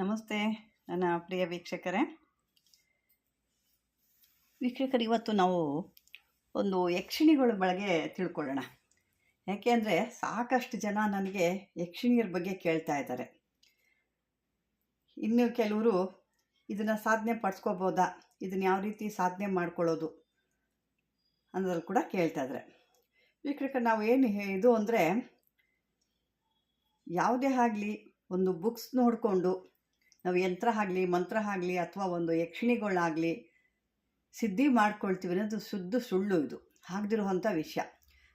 ನಮಸ್ತೆ, ನನ್ನ ಪ್ರಿಯ ವೀಕ್ಷಕರೇ. ವೀಕ್ಷಕರು, ಇವತ್ತು ನಾವು ಒಂದು ಯಕ್ಷಿಣಿಗಳ ಬಗ್ಗೆ ತಿಳ್ಕೊಳ್ಳೋಣ. ಯಾಕೆ ಅಂದರೆ ಸಾಕಷ್ಟು ಜನ ನನಗೆ ಯಕ್ಷಿಣಿಯರ ಬಗ್ಗೆ ಕೇಳ್ತಾ ಇದ್ದಾರೆ. ಇನ್ನು ಕೆಲವರು ಇದನ್ನು ಸಾಧನೆ ಪಡಿಸ್ಕೋಬೋದಾ? ಇದನ್ನು ಯಾವ ರೀತಿ ಸಾಧನೆ ಮಾಡ್ಕೊಳ್ಳೋದು ಅನ್ನೋದ್ರಲ್ಲಿ ಕೂಡ ಕೇಳ್ತಾ ಇದ್ದಾರೆ. ವೀಕ್ಷಕರು, ನಾವು ಏನು ಇದು ಅಂದರೆ ಯಾವುದೇ ಆಗಲಿ ಒಂದು ಬುಕ್ಸ್ ನೋಡಿಕೊಂಡು ನಾವು ಯಂತ್ರ ಆಗಲಿ, ಮಂತ್ರ ಆಗಲಿ ಅಥವಾ ಒಂದು ಯಕ್ಷಿಣಿಗಳಾಗಲಿ ಸಿದ್ಧಿ ಮಾಡ್ಕೊಳ್ತೀವಿ ಅನ್ನೋದು ಶುದ್ಧ ಸುಳ್ಳು ಇದು. ಆಗದಿರುವಂಥ ವಿಷಯ.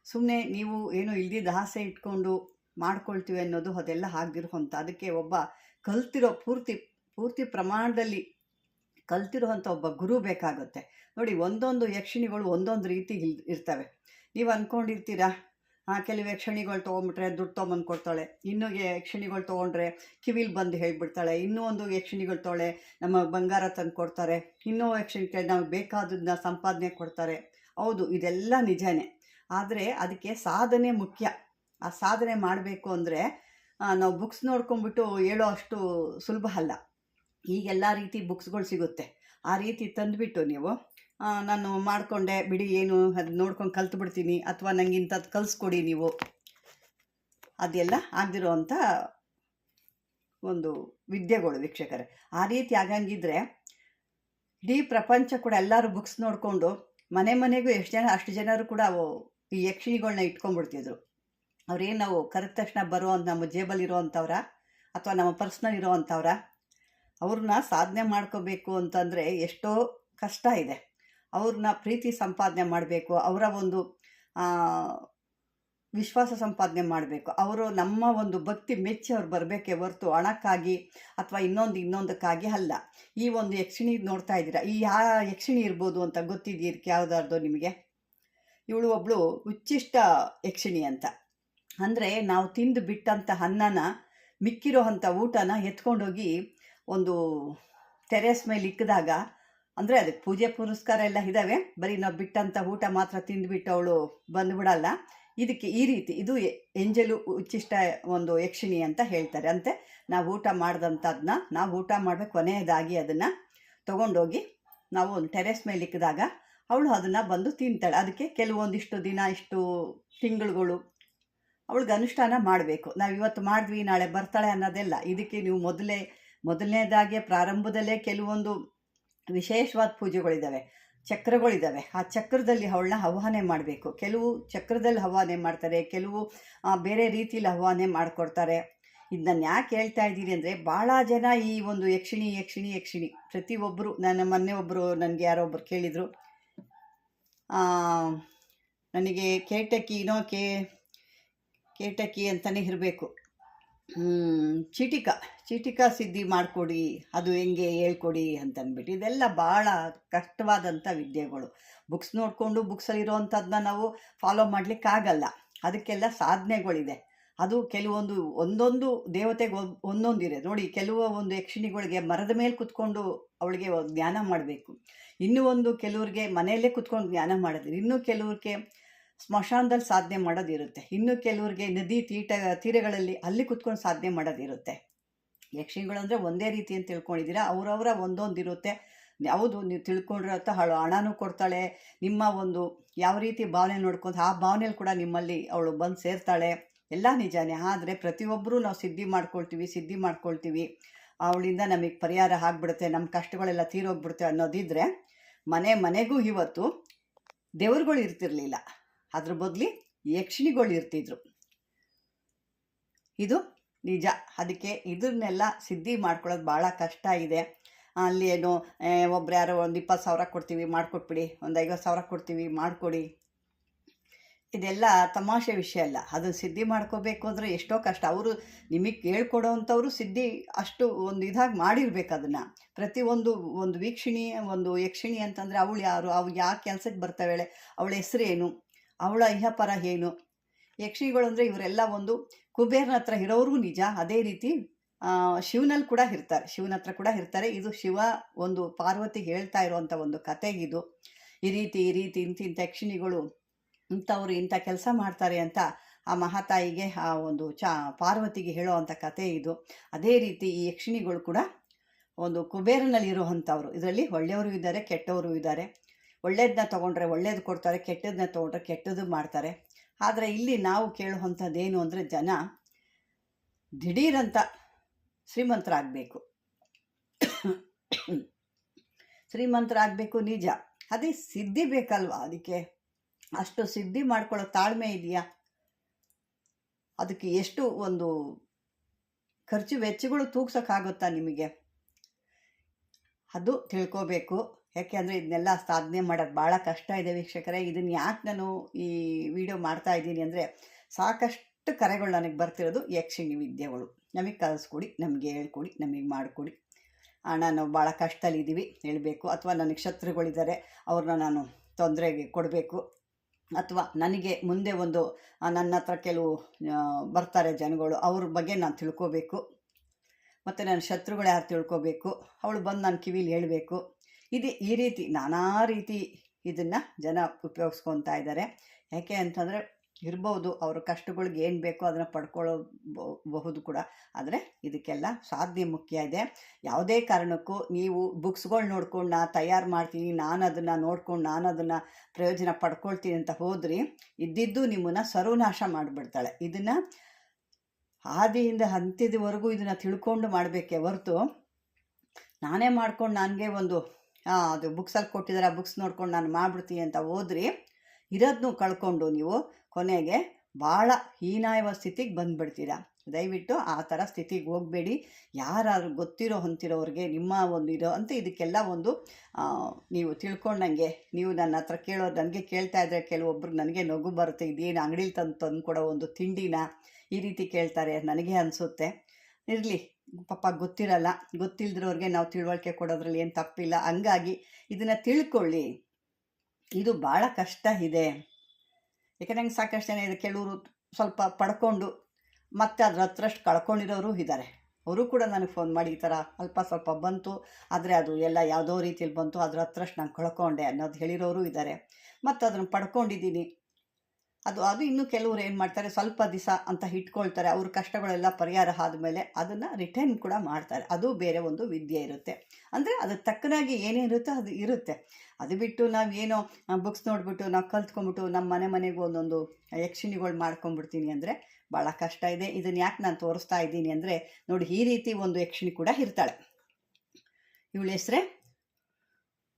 ಸುಮ್ಮನೆ ನೀವು ಏನು ಇಲ್ದಿದ್ದ ದಾಸೆ ಇಟ್ಕೊಂಡು ಮಾಡ್ಕೊಳ್ತೀವಿ ಅನ್ನೋದು ಅದೆಲ್ಲ ಆಗದಿರುವಂಥ, ಅದಕ್ಕೆ ಒಬ್ಬ ಕಲ್ತಿರೋ ಪೂರ್ತಿ ಪೂರ್ತಿ ಪ್ರಮಾಣದಲ್ಲಿ ಕಲ್ತಿರುವಂಥ ಒಬ್ಬ ಗುರು ಬೇಕಾಗುತ್ತೆ. ನೋಡಿ, ಒಂದೊಂದು ಯಕ್ಷಿಣಿಗಳು ಒಂದೊಂದು ರೀತಿ ಇರ್ತವೆ. ನೀವು ಅಂದ್ಕೊಂಡಿರ್ತೀರಾ ಕೆಲವು ಯಕ್ಷಣಿಗಳು ತೊಗೊಂಬಿಟ್ರೆ ದುಡ್ಡು ತೊಗೊಂಬಂದು ಕೊಡ್ತಾಳೆ. ಇನ್ನೂ ಯಕ್ಷಣಿಗಳು ತೊಗೊಂಡ್ರೆ ಕಿವಿಲಿ ಬಂದು ಹೇಳ್ಬಿಡ್ತಾಳೆ. ಇನ್ನೂ ಒಂದು ಯಕ್ಷಣಿಗಳು ತೊಳೆ, ನಮ್ಮ ಬಂಗಾರ ತಂದು ಕೊಡ್ತಾರೆ. ಇನ್ನೂ ಯಕ್ಷಿಣಿಗೆ ನಾವು ಬೇಕಾದದನ್ನ ಸಂಪಾದನೆ ಕೊಡ್ತಾರೆ. ಹೌದು, ಇದೆಲ್ಲ ನಿಜನೇ. ಆದರೆ ಅದಕ್ಕೆ ಸಾಧನೆ ಮುಖ್ಯ. ಆ ಸಾಧನೆ ಮಾಡಬೇಕು ಅಂದರೆ ನಾವು ಬುಕ್ಸ್ ನೋಡ್ಕೊಂಬಿಟ್ಟು ಹೇಳೋ ಅಷ್ಟು ಸುಲಭ ಅಲ್ಲ. ಈಗೆಲ್ಲ ರೀತಿ ಬುಕ್ಸ್ಗಳು ಸಿಗುತ್ತೆ. ಆ ರೀತಿ ತಂದುಬಿಟ್ಟು ನೀವು ನಾನು ಮಾಡಿಕೊಂಡೆ, ಬಿಡಿ, ಏನು, ಅದು ನೋಡ್ಕೊಂಡು ಕಲ್ತು ಬಿಡ್ತೀನಿ ಅಥವಾ ನಂಗೆ ಇಂಥದ್ದು ಕಲಿಸ್ಕೊಡಿ ನೀವು. ಅದೆಲ್ಲ ಆಗದಿರುವಂಥ ಒಂದು ವಿದ್ಯೆಗಳು ವೀಕ್ಷಕರೇ. ಆ ರೀತಿ ಆಗಂಗಿದ್ರೆ, ಇಡೀ ಪ್ರಪಂಚ ಕೂಡ ಎಲ್ಲರೂ ಬುಕ್ಸ್ ನೋಡಿಕೊಂಡು, ಮನೆ ಮನೆಗೂ ಎಷ್ಟು ಜನ, ಅಷ್ಟು ಜನರು ಕೂಡ ಅವು ಈ ಯಕ್ಷಿಣಿಗಳನ್ನ ಇಟ್ಕೊಂಡ್ಬಿಡ್ತಿದ್ರು. ಅವ್ರೇನು ನಾವು ಕರೆದ ತಕ್ಷಣ ಬರುವಂಥ ನಮ್ಮ ಜೇಬಲ್ಲಿ ಇರೋವಂಥವ್ರ ಅಥವಾ ನಮ್ಮ ಪರ್ಸ್ನಲ್ಲಿ ಇರೋವಂಥವ್ರ ಅವ್ರನ್ನ ಸಾಧನೆ ಮಾಡ್ಕೋಬೇಕು ಅಂತಂದರೆ ಎಷ್ಟೋ ಕಷ್ಟ ಇದೆ. ಅವ್ರನ್ನ ಪ್ರೀತಿ ಸಂಪಾದನೆ ಮಾಡಬೇಕು, ಅವರ ಒಂದು ವಿಶ್ವಾಸ ಸಂಪಾದನೆ ಮಾಡಬೇಕು. ಅವರು ನಮ್ಮ ಒಂದು ಭಕ್ತಿ ಮೆಚ್ಚಿ ಅವ್ರು ಬರಬೇಕೇ ಹೊರತು ಹಣಕ್ಕಾಗಿ ಅಥವಾ ಇನ್ನೊಂದು, ಇನ್ನೊಂದಕ್ಕಾಗಿ ಅಲ್ಲ. ಈ ಒಂದು ಯಕ್ಷಿಣಿ ನೋಡ್ತಾ ಇದ್ದೀರಾ? ಈ ಯಾ, ಯಕ್ಷಿಣಿ ಇರ್ಬೋದು ಅಂತ ಗೊತ್ತಿದ್ದೀರಕ್ಕೆ ಯಾವುದಾರ್ದು ನಿಮಗೆ? ಇವಳು ಒಬ್ಬಳು ಉಚ್ಚಿಷ್ಟ ಯಕ್ಷಿಣಿ ಅಂತ. ಅಂದರೆ ನಾವು ತಿಂದು ಬಿಟ್ಟಂಥ ಅನ್ನನ, ಮಿಕ್ಕಿರೋ ಅಂಥ ಊಟನ ಎತ್ಕೊಂಡೋಗಿ ಒಂದು ಟೆರೆಸ್ ಮೇಲೆ ಇಕ್ಕಿದಾಗ ಅಂದರೆ ಅದಕ್ಕೆ ಪೂಜೆ ಪುರಸ್ಕಾರ ಎಲ್ಲ ಇದ್ದಾವೆ ಬರೀ ನಾವು ಬಿಟ್ಟಂಥ ಊಟ ಮಾತ್ರ ತಿಂದುಬಿಟ್ಟು ಅವಳು ಬಂದುಬಿಡಲ್ಲ ಇದಕ್ಕೆ ಈ ರೀತಿ ಇದು ಎಂಜಲು ಉಚ್ಚಿಷ್ಟ ಒಂದು ಯಕ್ಷಿಣಿ ಅಂತ ಹೇಳ್ತಾರೆ. ಅಂತೆ ನಾವು ಊಟ ಮಾಡ್ದಂಥದ್ದನ್ನ ನಾವು ಊಟ ಮಾಡಬೇಕು ಕೊನೆಯದಾಗಿ ಅದನ್ನು ತೊಗೊಂಡೋಗಿ ನಾವು ಒಂದು ಟೆರೆಸ್ ಮೇಲೆ ಇಕ್ಕಿದಾಗ ಅವಳು ಅದನ್ನು ಬಂದು ತಿಂತಾಳೆ. ಅದಕ್ಕೆ ಕೆಲವೊಂದಿಷ್ಟು ದಿನ, ಇಷ್ಟು ತಿಂಗಳುಗಳು ಅವಳಿಗೆ ಅನುಷ್ಠಾನ ಮಾಡಬೇಕು. ನಾವು ಇವತ್ತು ಮಾಡಿದ್ವಿ, ನಾಳೆ ಬರ್ತಾಳೆ ಅನ್ನೋದೆಲ್ಲ. ಇದಕ್ಕೆ ನೀವು ಮೊದಲೇ, ಮೊದಲನೇದಾಗಿ ಪ್ರಾರಂಭದಲ್ಲೇ ಕೆಲವೊಂದು ವಿಶೇಷವಾದ ಪೂಜೆಗಳಿದ್ದಾವೆ, ಚಕ್ರಗಳಿದ್ದಾವೆ. ಆ ಚಕ್ರದಲ್ಲಿ ಅವಳನ್ನ ಆಹ್ವಾನೆ ಮಾಡಬೇಕು. ಕೆಲವು ಚಕ್ರದಲ್ಲಿ ಹವಾನೆ ಮಾಡ್ತಾರೆ, ಕೆಲವು ಬೇರೆ ರೀತಿಯಲ್ಲಿ ಆಹ್ವಾನೆ ಮಾಡಿಕೊಡ್ತಾರೆ. ಇದನ್ನ ಯಾಕೆ ಹೇಳ್ತಾ ಇದ್ದೀನಿ ಅಂದರೆ ಭಾಳ ಜನ ಈ ಒಂದು ಯಕ್ಷಿಣಿ ಯಕ್ಷಿಣಿ ಯಕ್ಷಿಣಿ ಪ್ರತಿಯೊಬ್ಬರು ನನ್ನ ಮೊನ್ನೆ ಒಬ್ಬರು ನನಗೆ ಯಾರೋ ಒಬ್ಬರು ಕೇಳಿದರು. ನನಗೆ ಕೇಟಕಿನೋ ಕೇ, ಕೇಟಕಿ ಅಂತಲೇ ಇರಬೇಕು. ಚೀಟಿಕ ಚೀಟಿಕ ಸಿದ್ಧಿ ಮಾಡಿಕೊಡಿ, ಅದು ಹೆಂಗೆ ಹೇಳ್ಕೊಡಿ ಅಂತಂದ್ಬಿಟ್ಟು ಇದೆಲ್ಲ ಭಾಳ ಕಷ್ಟವಾದಂಥ ವಿದ್ಯೆಗಳು. ಬುಕ್ಸ್ ನೋಡಿಕೊಂಡು ಬುಕ್ಸಲ್ಲಿರೋವಂಥದ್ದನ್ನ ನಾವು ಫಾಲೋ ಮಾಡಲಿಕ್ಕಾಗಲ್ಲ ಅದಕ್ಕೆಲ್ಲ ಸಾಧನೆಗಳಿದೆ. ಅದು ಕೆಲವೊಂದು, ಒಂದೊಂದು ದೇವತೆಗೆ ಒಂದೊಂದಿದೆ ನೋಡಿ ಕೆಲವು ಒಂದು ಯಕ್ಷಿಣಿಗಳಿಗೆ ಮರದ ಮೇಲೆ ಕುತ್ಕೊಂಡು ಅವಳಿಗೆ ಜ್ಞಾನ ಮಾಡಬೇಕು. ಇನ್ನೂ ಒಂದು ಕೆಲವ್ರಿಗೆ ಮನೆಯಲ್ಲೇ ಕುತ್ಕೊಂಡು ಜ್ಞಾನ ಮಾಡಿದ್ರು. ಇನ್ನೂ ಕೆಲವ್ರಿಗೆ ಸ್ಮಶಾನದಲ್ಲಿ ಸಾಧನೆ ಮಾಡೋದಿರುತ್ತೆ. ಇನ್ನು ಕೆಲವ್ರಿಗೆ ನದಿ ತೀಟ, ತೀರಗಳಲ್ಲಿ ಅಲ್ಲಿ ಕುತ್ಕೊಂಡು ಸಾಧನೆ ಮಾಡೋದಿರುತ್ತೆ. ಯಕ್ಷಿಣಿಗಳು ಅಂದರೆ ಒಂದೇ ರೀತಿ ಅಂತ ತಿಳ್ಕೊಂಡಿದ್ದೀರಾ? ಅವರವರ ಒಂದೊಂದಿರುತ್ತೆ. ಯಾವುದು ನೀವು ತಿಳ್ಕೊಂಡಿರತ್ತ ಅವಳು ಹಣನೂ ಕೊಡ್ತಾಳೆ. ನಿಮ್ಮ ಒಂದು ಯಾವ ರೀತಿ ಭಾವನೆ ನೋಡ್ಕೊಂಡು ಆ ಭಾವನೆಯಲ್ಲಿ ಕೂಡ ನಿಮ್ಮಲ್ಲಿ ಅವಳು ಬಂದು ಸೇರ್ತಾಳೆ. ಎಲ್ಲ ನಿಜಾನೇ. ಆದರೆ ಪ್ರತಿಯೊಬ್ಬರೂ ನಾವು ಸಿದ್ಧಿ ಮಾಡ್ಕೊಳ್ತೀವಿ ಸಿದ್ಧಿ ಮಾಡ್ಕೊಳ್ತೀವಿ. ಅವಳಿಂದ ನಮಗೆ ಪರಿಹಾರ ಆಗಿಬಿಡುತ್ತೆ ನಮ್ಮ ಕಷ್ಟಗಳೆಲ್ಲ ತೀರೋಗ್ಬಿಡುತ್ತೆ ಅನ್ನೋದಿದ್ರೆ ಮನೆ ಮನೆಗೂ ಇವತ್ತು ದೇವ್ರುಗಳು ಇರ್ತಿರ್ಲಿಲ್ಲ. ಅದ್ರ ಬದಲಿ ಯಕ್ಷಿಣಿಗಳು ಇರ್ತಿದ್ರು. ಇದು ನಿಜ. ಅದಕ್ಕೆ ಇದನ್ನೆಲ್ಲ ಸಿದ್ಧಿ ಮಾಡ್ಕೊಳ್ಳೋದು ಭಾಳ ಕಷ್ಟ ಇದೆ. ಅಲ್ಲಿ ಏನು ಒಬ್ರು ಯಾರೋ ಒಂದು ಇಪ್ಪತ್ತು ಸಾವಿರ ಕೊಡ್ತೀವಿ, ಮಾಡ್ಕೊಟ್ಬಿಡಿ. ಒಂದು ಐವತ್ತು ಸಾವಿರ ಕೊಡ್ತೀವಿ, ಮಾಡಿಕೊಡಿ. ಇದೆಲ್ಲ ತಮಾಷೆ ವಿಷಯ ಅಲ್ಲ. ಅದನ್ನು ಸಿದ್ಧಿ ಮಾಡ್ಕೋಬೇಕು ಅಂದರೆ ಎಷ್ಟೋ ಕಷ್ಟ. ಅವರು ನಿಮಗೆ ಹೇಳ್ಕೊಡೋವಂಥವ್ರು ಸಿದ್ಧಿ ಅಷ್ಟು ಒಂದು ಇದಾಗಿ ಮಾಡಿರ್ಬೇಕು ಅದನ್ನು. ಪ್ರತಿಯೊಂದು ಒಂದು ವೀಕ್ಷಿಣಿ, ಒಂದು ಯಕ್ಷಿಣಿ ಅಂತಂದರೆ ಅವಳು ಯಾರು ಅವು ಯಾವ ಕೆಲಸಕ್ಕೆ ಬರ್ತಾವೇಳೆ, ಅವಳ ಹೆಸರು ಏನು ಅವಳ ಇಹಪರ ಏನು? ಯಕ್ಷಿಗಳು ಅಂದರೆ ಇವರೆಲ್ಲ ಒಂದು ಕುಬೇರನ ಹತ್ರ ಇರೋರು ನಿಜ. ಅದೇ ರೀತಿ ಶಿವನಲ್ಲಿ ಕೂಡ ಇರ್ತಾರೆ. ಶಿವನ ಹತ್ರ ಕೂಡ ಇರ್ತಾರೆ. ಇದು ಶಿವ ಒಂದು ಪಾರ್ವತಿ ಹೇಳ್ತಾ ಇರುವಂಥ ಒಂದು ಕತೆಗಿದು ಈ ರೀತಿ ಈ ರೀತಿ ಇಂಥ ಯಕ್ಷಿಣಿಗಳು, ಇಂಥವ್ರು ಇಂಥ ಕೆಲಸ ಮಾಡ್ತಾರೆ ಅಂತ ಆ ಮಹಾತಾಯಿಗೆ, ಆ ಒಂದು ಚಾ, ಪಾರ್ವತಿಗೆ ಹೇಳೋ ಕತೆ ಇದು. ಅದೇ ರೀತಿ ಈ ಯಕ್ಷಿಣಿಗಳು ಕೂಡ ಒಂದು ಕುಬೇರನಲ್ಲಿ ಇರುವಂಥವ್ರು ಇದರಲ್ಲಿ ಒಳ್ಳೆಯವರು ಇದ್ದಾರೆ, ಕೆಟ್ಟವರು ಇದ್ದಾರೆ. ಒಳ್ಳೇದನ್ನ ತೊಗೊಂಡ್ರೆ ಒಳ್ಳೇದು ಕೊಡ್ತಾರೆ ಕೆಟ್ಟದನ್ನ ತೊಗೊಂಡ್ರೆ ಕೆಟ್ಟದ್ದು ಮಾಡ್ತಾರೆ. ಆದರೆ ಇಲ್ಲಿ ನಾವು ಕೇಳುವಂಥದ್ದೇನು ಅಂದರೆ ಜನ ದಿಢೀರಂತ ಶ್ರೀಮಂತರಾಗಬೇಕು. ಶ್ರೀಮಂತರಾಗಬೇಕು ನಿಜ. ಅದೇ ಸಿದ್ಧಿ ಬೇಕಲ್ವಾ ಅದಕ್ಕೆ? ಅಷ್ಟು ಸಿದ್ಧಿ ಮಾಡ್ಕೊಳ್ಳೋ ತಾಳ್ಮೆ ಇದೆಯಾ? ಅದಕ್ಕೆ ಎಷ್ಟು ಒಂದು ಖರ್ಚು ವೆಚ್ಚಗಳು ತೂಗ್ಸೋಕ್ಕಾಗುತ್ತಾ ನಿಮಗೆ? ಅದು ತಿಳ್ಕೋಬೇಕು. ಯಾಕೆ ಅಂದರೆ ಇದನ್ನೆಲ್ಲ ಸಾಧನೆ ಮಾಡೋದು ಭಾಳ ಕಷ್ಟ ಇದೆ ವೀಕ್ಷಕರೇ. ಇದನ್ನು ಯಾಕೆ ನಾನು ಈ ವಿಡಿಯೋ ಮಾಡ್ತಾ ಇದ್ದೀನಿ ಅಂದರೆ ಸಾಕಷ್ಟು ಕರೆಗಳು ನನಗೆ ಬರ್ತಿರೋದು ಯಕ್ಷಿಣಿ ವಿದ್ಯೆಗಳು. ನಮಗೆ ಕಲಿಸ್ಕೊಡಿ, ನಮಗೆ ಹೇಳ್ಕೊಡಿ, ನಮಗೆ ಮಾಡಿಕೊಡಿ. ನಾನು ಭಾಳ ಕಷ್ಟದಲ್ಲಿದ್ದೀವಿ ಹೇಳಬೇಕು. ಅಥವಾ ನನಗೆ ಶತ್ರುಗಳಿದ್ದಾರೆ ಅವ್ರನ್ನ ನಾನು ತೊಂದರೆಗೆ ಕೊಡಬೇಕು. ಅಥವಾ ನನಗೆ ಮುಂದೆ ಒಂದು ನನ್ನ ಹತ್ರ ಕೆಲವು ಬರ್ತಾರೆ ಜನಗಳು, ಅವ್ರ ಬಗ್ಗೆ ನಾನು ತಿಳ್ಕೋಬೇಕು. ಮತ್ತು ನನ್ನ ಶತ್ರುಗಳು ಯಾರು ತಿಳ್ಕೋಬೇಕು? ಅವಳು ಬಂದು ನಾನು ಕಿವಿಲಿ ಹೇಳಬೇಕು. ಇದು ಈ ರೀತಿ ನಾನಾ ರೀತಿ ಇದನ್ನು ಜನ ಉಪಯೋಗಿಸ್ಕೊತಾ ಇದ್ದಾರೆ. ಯಾಕೆ ಅಂತಂದರೆ ಇರ್ಬೋದು ಅವ್ರ ಕಷ್ಟಗಳಿಗೆ ಏನು ಬೇಕೋ ಅದನ್ನು ಪಡ್ಕೊಳ್ಳೋ ಬ- ಬಹುದು ಕೂಡ. ಆದರೆ ಇದಕ್ಕೆಲ್ಲ ಸಾಧ್ಯ ಮುಖ್ಯ ಇದೆ. ಯಾವುದೇ ಕಾರಣಕ್ಕೂ ನೀವು ಬುಕ್ಸ್ಗಳು ನೋಡ್ಕೊಂಡು ನಾ ತಯಾರು ಮಾಡ್ತೀನಿ ನಾನು ಅದನ್ನು ನೋಡ್ಕೊಂಡು ನಾನು ಅದನ್ನು ಪ್ರಯೋಜನ ಪಡ್ಕೊಳ್ತೀನಿ ಅಂತ ಹೋದ್ರಿ ಇದ್ದಿದ್ದು ನಿಮ್ಮನ್ನು ಸರ್ವನಾಶ ಮಾಡಿಬಿಡ್ತಾಳೆ. ಇದನ್ನು ಆದಿಯಿಂದ ಅಂತ್ಯದವರೆಗೂ ಇದನ್ನು ತಿಳ್ಕೊಂಡು ಮಾಡಬೇಕೇ ಹೊರತು ನಾನೇ ಮಾಡ್ಕೊಂಡು ನನಗೆ ಒಂದು ಅದು ಬುಕ್ಸಲ್ಲಿ ಕೊಟ್ಟಿದ್ದಾರೆ ಆ ಬುಕ್ಸ್ ನೋಡ್ಕೊಂಡು ನಾನು ಮಾಡಿಬಿಡ್ತೀನಿ ಅಂತ ಹೋದ್ರಿ ಇರೋದನ್ನು ಕಳ್ಕೊಂಡು ನೀವು ಕೊನೆಗೆ ಭಾಳ ಹೀನಾಯವ ಸ್ಥಿತಿಗೆ ಬಂದುಬಿಡ್ತೀರಾ. ದಯವಿಟ್ಟು ಆ ಥರ ಸ್ಥಿತಿಗೆ ಹೋಗಬೇಡಿ. ಯಾರಾದ್ರೂ ಗೊತ್ತಿರೋ ಹೊಂತಿರೋರಿಗೆ ನಿಮ್ಮ ಒಂದು ಇರೋ ಅಂತ ಇದಕ್ಕೆಲ್ಲ ಒಂದು ನೀವು ತಿಳ್ಕೊಂಡಂಗೆ ನೀವು ನನ್ನ ಹತ್ರ ಕೇಳೋದು ನನಗೆ ಕೇಳ್ತಾ ಇದ್ದರೆ ಕೆಲವೊಬ್ರು ನನಗೆ ನಗು ಬರುತ್ತೆ. ಇದೇನು ಅಂಗಡೀಲಿ ತಂದು ತಂದು ಕೊಡೋ ಒಂದು ತಿಂಡಿನ? ಈ ರೀತಿ ಕೇಳ್ತಾರೆ. ನನಗೆ ಅನಿಸುತ್ತೆ. ಇರಲಿ. ಪಾಪ ಗೊತ್ತಿರಲ್ಲ. ಗೊತ್ತಿಲ್ದಿರೋರಿಗೆ ನಾವು ತಿಳುವಳಿಕೆ ಕೊಡೋದ್ರಲ್ಲಿ ಏನು ತಪ್ಪಿಲ್ಲ. ಹಂಗಾಗಿ ಇದನ್ನು ತಿಳ್ಕೊಳ್ಳಿ. ಇದು ಭಾಳ ಕಷ್ಟ ಇದೆ. ಯಾಕಂದ್ರೆ ನಂಗೆ ಸಾಕಷ್ಟು ಜನ ಇದೆ. ಕೆಲವರು ಸ್ವಲ್ಪ ಪಡ್ಕೊಂಡು ಮತ್ತೆ ಅದ್ರ ಹತ್ರಷ್ಟು ಕಳ್ಕೊಂಡಿರೋರು ಇದ್ದಾರೆ ಅವರು ಕೂಡ ನನಗೆ ಫೋನ್ ಮಾಡಿ ಈ ಥರ ಅಲ್ಪ ಸ್ವಲ್ಪ ಬಂತು. ಆದರೆ ಅದು ಎಲ್ಲ ಯಾವುದೋ ರೀತಿಯಲ್ಲಿ ಬಂತು. ಅದ್ರ ಹತ್ರಷ್ಟು ನಾನು ಕಳ್ಕೊಂಡೆ ಅನ್ನೋದು ಹೇಳಿರೋರು ಇದ್ದಾರೆ ಮತ್ತು ಅದನ್ನು ಪಡ್ಕೊಂಡಿದ್ದೀನಿ. ಅದು ಅದು ಇನ್ನು ಕೆಲವರು ಏನು ಮಾಡ್ತಾರೆ, ಸ್ವಲ್ಪ ದಿವಸ ಅಂತ ಇಟ್ಕೊಳ್ತಾರೆ. ಅವ್ರ ಕಷ್ಟಗಳೆಲ್ಲ ಪರಿಹಾರ ಆದಮೇಲೆ ಅದನ್ನು ರಿಟರ್ನ್ ಕೂಡ ಮಾಡ್ತಾರೆ. ಅದು ಬೇರೆ ಒಂದು ವಿದ್ಯೆ ಇರುತ್ತೆ. ಅಂದರೆ ಅದಕ್ಕೆ ತಕ್ಕನಾಗಿ ಏನೇನಿರುತ್ತೋ ಅದು ಇರುತ್ತೆ. ಅದು ಬಿಟ್ಟು ನಾವು ಏನೋ ಬುಕ್ಸ್ ನೋಡಿಬಿಟ್ಟು ನಾವು ಕಲ್ತ್ಕೊಂಡ್ಬಿಟ್ಟು ನಮ್ಮ ಮನೆ ಮನೆಗೂ ಒಂದೊಂದು ಯಕ್ಷಿಣಿಗಳು ಮಾಡ್ಕೊಂಡ್ಬಿಡ್ತೀನಿ ಅಂದರೆ ಭಾಳ ಕಷ್ಟ ಇದೆ. ಇದನ್ನು ಯಾಕೆ ನಾನು ತೋರಿಸ್ತಾ ಇದ್ದೀನಿ ಅಂದರೆ, ನೋಡಿ ಈ ರೀತಿ ಒಂದು ಯಕ್ಷಿಣಿ ಕೂಡ ಇರ್ತಾಳೆ. ಇವಳ ಹೆಸರೇ?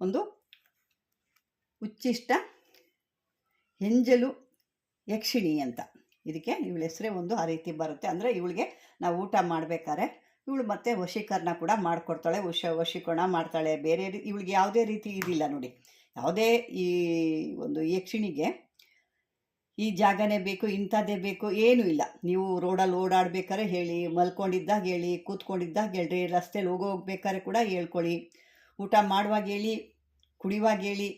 ಒಂದು ಉಚ್ಚಿಷ್ಟ ಹೆಂಜಲು ಯಕ್ಷಿಣಿ ಅಂತ. ಇದಕ್ಕೆ ಇವಳ ಹೆಸರೇ ಒಂದು ಆ ರೀತಿ ಬರುತ್ತೆ. ಅಂದರೆ ಇವಳಿಗೆ ನಾವು ಊಟ ಮಾಡಬೇಕಾದ್ರೆ ಇವಳು ಮತ್ತೆ ವಶೀಕರಣ ಕೂಡ ಮಾಡಿಕೊಡ್ತಾಳೆ. ವಶ, ವಶೀಕರಣ ಮಾಡ್ತಾಳೆ. ಬೇರೆ ಇವಳಿಗೆ ಯಾವುದೇ ರೀತಿ ಇದಿಲ್ಲ ನೋಡಿ. ಯಾವುದೇ ಈ ಒಂದು ಯಕ್ಷಿಣಿಗೆ ಈ ಜಾಗನೇ ಬೇಕು, ಇಂಥದ್ದೇ ಬೇಕು, ಏನೂ ಇಲ್ಲ. ನೀವು ರೋಡಲ್ಲಿ ಓಡಾಡ್ಬೇಕಾದ್ರೆ ಹೇಳಿ, ಮಲ್ಕೊಂಡಿದ್ದಾಗ ಹೇಳಿ, ಕೂತ್ಕೊಂಡಿದ್ದಾಗ ಹೇಳ್ರಿ, ರಸ್ತೆಲಿ ಹೋಗೋ ಹೋಗ್ಬೇಕಾದ್ರೆ ಕೂಡ ಹೇಳ್ಕೊಳ್ಳಿ. ಊಟ ಮಾಡುವಾಗ ಹೇಳಿ, ಕುಡಿಯುವಾಗ ಹೇಳಿ.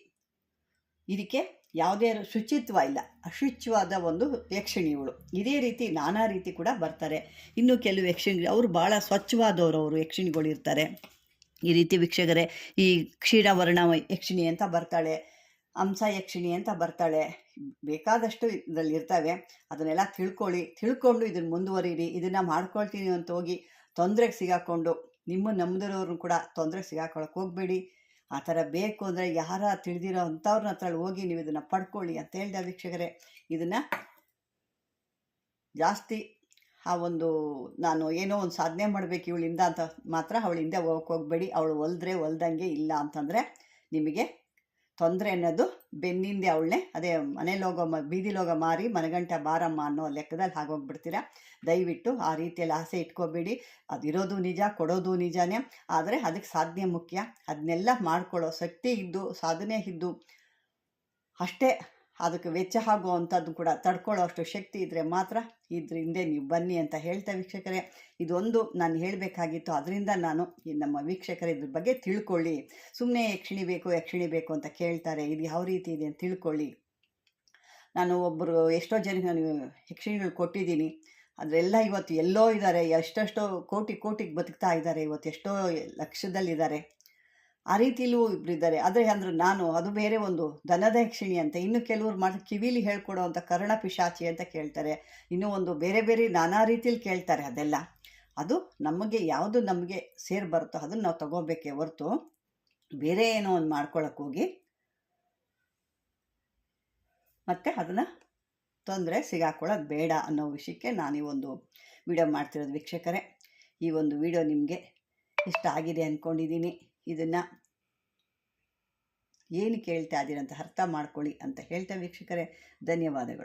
ಇದಕ್ಕೆ ಯಾವುದೇ ಶುಚಿತ್ವ ಇಲ್ಲ, ಅಶುಚಿವಾದ ಒಂದು ಯಕ್ಷಿಣಿಗಳು ಇದೇ ರೀತಿ ನಾನಾ ರೀತಿ ಕೂಡ ಬರ್ತಾರೆ. ಇನ್ನು ಕೆಲವು ಯಕ್ಷಿಣಿ ಅವರು ಭಾಳ ಸ್ವಚ್ಛವಾದವರು ಅವರು ಯಕ್ಷಿಣಿಗಳು ಇರ್ತಾರೆ. ಈ ರೀತಿ ವೀಕ್ಷಕರೇ, ಈ ಕ್ಷೀರವರ್ಣ ಯಕ್ಷಿಣಿ ಅಂತ ಬರ್ತಾಳೆ, ಹಂಸ ಯಕ್ಷಿಣಿ ಅಂತ ಬರ್ತಾಳೆ. ಬೇಕಾದಷ್ಟು ಇದರಲ್ಲಿ ಇರ್ತವೆ. ಅದನ್ನೆಲ್ಲ ತಿಳ್ಕೊಳ್ಳಿ. ತಿಳ್ಕೊಂಡು ಇದನ್ನು ಮುಂದುವರಿರಿ. ಇದನ್ನು ಮಾಡ್ಕೊಳ್ತೀನಿ ಅಂತ ಹೋಗಿ ತೊಂದರೆಗೆ ಸಿಗಾಕೊಂಡು, ನಿಮ್ಮ ನಂಬಿದಿರೋರು ಕೂಡ ತೊಂದರೆಗೆ ಸಿಗಾಕೊಳ್ಳೋಕೆ ಹೋಗಬೇಡಿ. ಆ ಥರ ಬೇಕು ಅಂದರೆ ಯಾರ ತಿಳಿದಿರೋ ಅಂಥವ್ರನ್ನ ಹತ್ರ ಹೋಗಿ ನೀವು ಇದನ್ನು ಪಡ್ಕೊಳ್ಳಿ ಅಂತ ಹೇಳಿದೆ ವೀಕ್ಷಕರೇ. ಇದನ್ನು ಜಾಸ್ತಿ ಆ ಒಂದು ನಾನು ಏನೋ ಒಂದು ಸಾಧನೆ ಮಾಡಬೇಕು ಇವಳಿಂದ ಅಂತ ಮಾತ್ರ ಅವಳಿಂದ ಹೋಗಕ್ಕೆ ಹೋಗಬೇಡಿ. ಅವಳು ಒಲ್ದ್ರೆ ಒಲ್ದಂಗೆ ಇಲ್ಲ ಅಂತಂದರೆ ನಿಮಗೆ ತೊಂದರೆ ಅನ್ನೋದು ಬೆನ್ನಿಂದೆ ಅವಳನ್ನೇ. ಅದೇ ಮನೇಲಿ ಹೋಗೋ ಮ ಬೀದಿಲಿ ಹೋಗೋ ಮಾರಿ ಮನಗಂಟ ಬಾರಮ್ಮ ಅನ್ನೋ ಲೆಕ್ಕದಲ್ಲಿ ಆಗೋಗ್ಬಿಡ್ತೀರಾ ದಯವಿಟ್ಟು ಆ ರೀತಿಯಲ್ಲಿ ಆಸೆ ಇಟ್ಕೋಬೇಡಿ. ಅದಿರೋದು ನಿಜ, ಕೊಡೋದು ನಿಜನೇ. ಆದರೆ ಅದಕ್ಕೆ ಸಾಧನೆ ಮುಖ್ಯ. ಅದನ್ನೆಲ್ಲ ಮಾಡ್ಕೊಳ್ಳೋ ಶಕ್ತಿ ಇದ್ದು, ಸಾಧನೆ ಇದ್ದು, ಅಷ್ಟೇ. ಅದಕ್ಕೆ ವೆಚ್ಚ ಆಗುವಂಥದ್ದು ಕೂಡ ತಡ್ಕೊಳ್ಳೋ ಅಷ್ಟು ಶಕ್ತಿ ಇದ್ದರೆ ಮಾತ್ರ ಇದ್ರ ಹಿಂದೆ ನೀವು ಬನ್ನಿ ಅಂತ ಹೇಳ್ತಾ ವೀಕ್ಷಕರೇ. ಇದೊಂದು ನಾನು ಹೇಳಬೇಕಾಗಿತ್ತು. ಅದರಿಂದ ನಾನು ನಮ್ಮ ವೀಕ್ಷಕರ ಇದ್ರ ಬಗ್ಗೆ ತಿಳ್ಕೊಳ್ಳಿ. ಸುಮ್ಮನೆ ಯಕ್ಷಿಣಿ ಬೇಕು ಯಕ್ಷಿಣಿ ಬೇಕು ಅಂತ ಕೇಳ್ತಾರೆ. ಇದು ಯಾವ ರೀತಿ ಇದೆ ಅಂತ ತಿಳ್ಕೊಳ್ಳಿ. ನಾನು ಒಬ್ಬರು ಎಷ್ಟೋ ಜನಕ್ಕೆ ನಾನು ಯಕ್ಷಿಣಿಗಳು ಕೊಟ್ಟಿದ್ದೀನಿ. ಅದರೆಲ್ಲ ಇವತ್ತು ಎಲ್ಲೋ ಇದ್ದಾರೆ. ಎಷ್ಟೆಷ್ಟೋ ಕೋಟಿ ಕೋಟಿಗೆ ಬದುಕ್ತಾ ಇದ್ದಾರೆ. ಇವತ್ತು ಎಷ್ಟೋ ಲಕ್ಷದಲ್ಲಿದ್ದಾರೆ. ಆ ರೀತಿಲೂ ಇಬ್ಬರಿದ್ದಾರೆ ಆದರೆ ಅಂದ್ರೆ ನಾನು, ಅದು ಬೇರೆ ಒಂದು ದನದಕ್ಷಿಣಿ ಅಂತ, ಇನ್ನು ಕೆಲವರು ಮಾಡಿ ಕಿವಿಲಿ ಹೇಳ್ಕೊಡೋವಂಥ ಕರ್ಣ ಪಿಶಾಚಿ ಅಂತ ಕೇಳ್ತಾರೆ. ಇನ್ನೂ ಒಂದು ಬೇರೆ ಬೇರೆ ನಾನಾ ರೀತಿಲಿ ಕೇಳ್ತಾರೆ ಅದೆಲ್ಲ. ಅದು ನಮಗೆ ಯಾವುದು ನಮಗೆ ಸೇರಿ ಬರುತ್ತೋ ಅದನ್ನು ನಾವು ತಗೋಬೇಕೆ ಹೊರ್ತು, ಬೇರೆ ಏನೋ ಒಂದು ಮಾಡ್ಕೊಳಕ್ಕೆ ಹೋಗಿ ಮತ್ತು ಅದನ್ನು ತೊಂದರೆ ಸಿಗಾಕೊಳ್ಳೋದು ಬೇಡ ಅನ್ನೋ ವಿಷಯಕ್ಕೆ ನಾನು ಈ ಒಂದು ವಿಡಿಯೋ ಮಾಡ್ತಿರೋದು ವೀಕ್ಷಕರೇ. ಈ ಒಂದು ವಿಡಿಯೋ ನಿಮಗೆ ಇಷ್ಟ ಆಗಿದೆ ಅಂದ್ಕೊಂಡಿದ್ದೀನಿ ಇದನ್ನು ಏನು ಕೇಳ್ತಾ ಇದ್ದೀರಂತ ಅರ್ಥ ಮಾಡ್ಕೊಳ್ಳಿ ಅಂತ ಹೇಳ್ತಾ ವೀಕ್ಷಕರೇ ಧನ್ಯವಾದಗಳು.